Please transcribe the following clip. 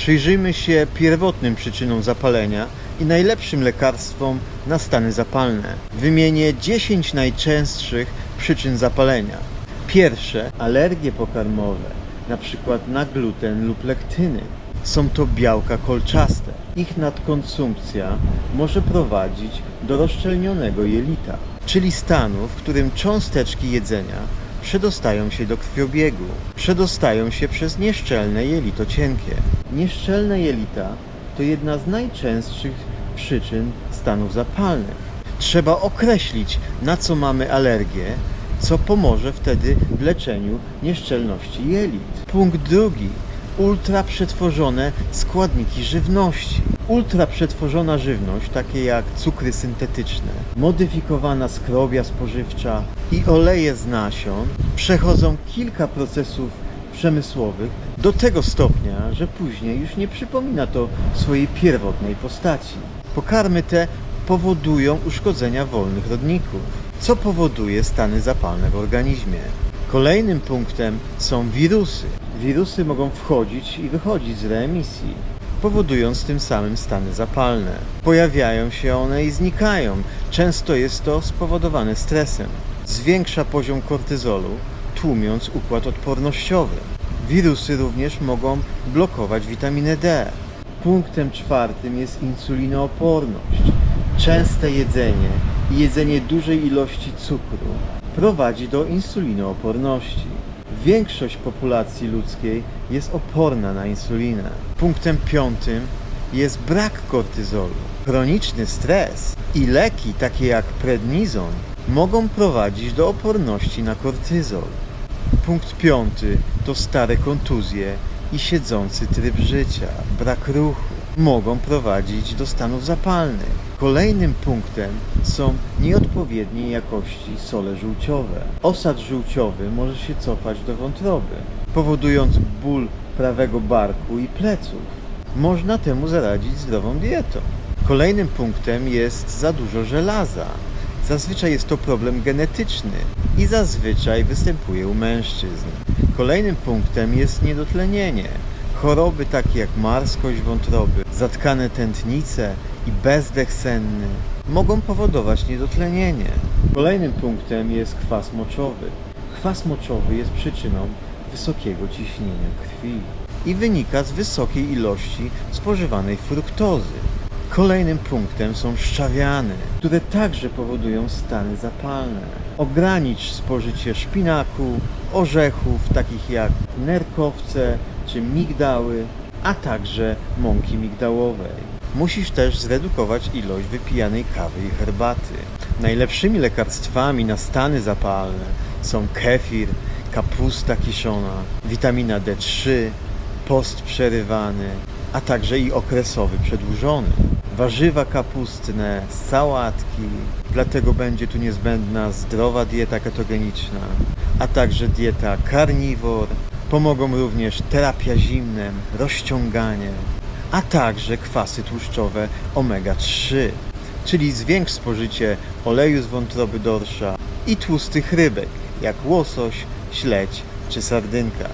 Przyjrzyjmy się pierwotnym przyczynom zapalenia i najlepszym lekarstwom na stany zapalne. Wymienię 10 najczęstszych przyczyn zapalenia. Pierwsze, alergie pokarmowe, przykład na gluten lub lektyny. Są to białka kolczaste. Ich nadkonsumpcja może prowadzić do rozszczelnionego jelita, czyli stanu, w którym cząsteczki jedzenia przedostają się do krwiobiegu. Przedostają się przez nieszczelne jelito cienkie. Nieszczelne jelita to jedna z najczęstszych przyczyn stanów zapalnych. Trzeba określić, na co mamy alergię, co pomoże wtedy w leczeniu nieszczelności jelit. Punkt drugi. Ultraprzetworzone składniki żywności. Ultraprzetworzona żywność, takie jak cukry syntetyczne, modyfikowana skrobia spożywcza i oleje z nasion, przechodzą kilka procesów przemysłowych do tego stopnia, że później już nie przypomina to swojej pierwotnej postaci. Pokarmy te powodują uszkodzenia wolnych rodników, co powoduje stany zapalne w organizmie. Kolejnym punktem są wirusy. Wirusy mogą wchodzić i wychodzić z reemisji, powodując tym samym stany zapalne. Pojawiają się one i znikają. Często jest to spowodowane stresem. Zwiększa poziom kortyzolu, tłumiąc układ odpornościowy. Wirusy również mogą blokować witaminę D. Punktem czwartym jest insulinooporność. Częste jedzenie i jedzenie dużej ilości cukru prowadzi do insulinooporności. Większość populacji ludzkiej jest oporna na insulinę. Punktem piątym jest brak kortyzolu. Chroniczny stres i leki takie jak prednizon mogą prowadzić do oporności na kortyzol. Punkt piąty to stare kontuzje i siedzący tryb życia, brak ruchu mogą prowadzić do stanów zapalnych. Kolejnym punktem są nieodpowiedniej jakości sole żółciowe. Osad żółciowy może się cofać do wątroby, powodując ból prawego barku i pleców. Można temu zaradzić zdrową dietą. Kolejnym punktem jest za dużo żelaza. Zazwyczaj jest to problem genetyczny i zazwyczaj występuje u mężczyzn. Kolejnym punktem jest niedotlenienie. Choroby takie jak marskość wątroby, zatkane tętnice i bezdech senny mogą powodować niedotlenienie. Kolejnym punktem jest kwas moczowy. Kwas moczowy jest przyczyną wysokiego ciśnienia krwi i wynika z wysokiej ilości spożywanej fruktozy. Kolejnym punktem są szczawiany, które także powodują stany zapalne. Ogranicz spożycie szpinaku, orzechów takich jak nerkowce czy migdały, a także mąki migdałowej. Musisz też zredukować ilość wypijanej kawy i herbaty. Najlepszymi lekarstwami na stany zapalne są kefir, kapusta kiszona, witamina D3, post przerywany, a także i okresowy przedłużony. Warzywa kapustne, sałatki, dlatego będzie tu niezbędna zdrowa dieta ketogeniczna, a także dieta karniwor. Pomogą również terapia zimnem, rozciąganie, a także kwasy tłuszczowe omega-3, czyli zwiększ spożycie oleju z wątroby dorsza i tłustych rybek, jak łosoś, śledź czy sardynka.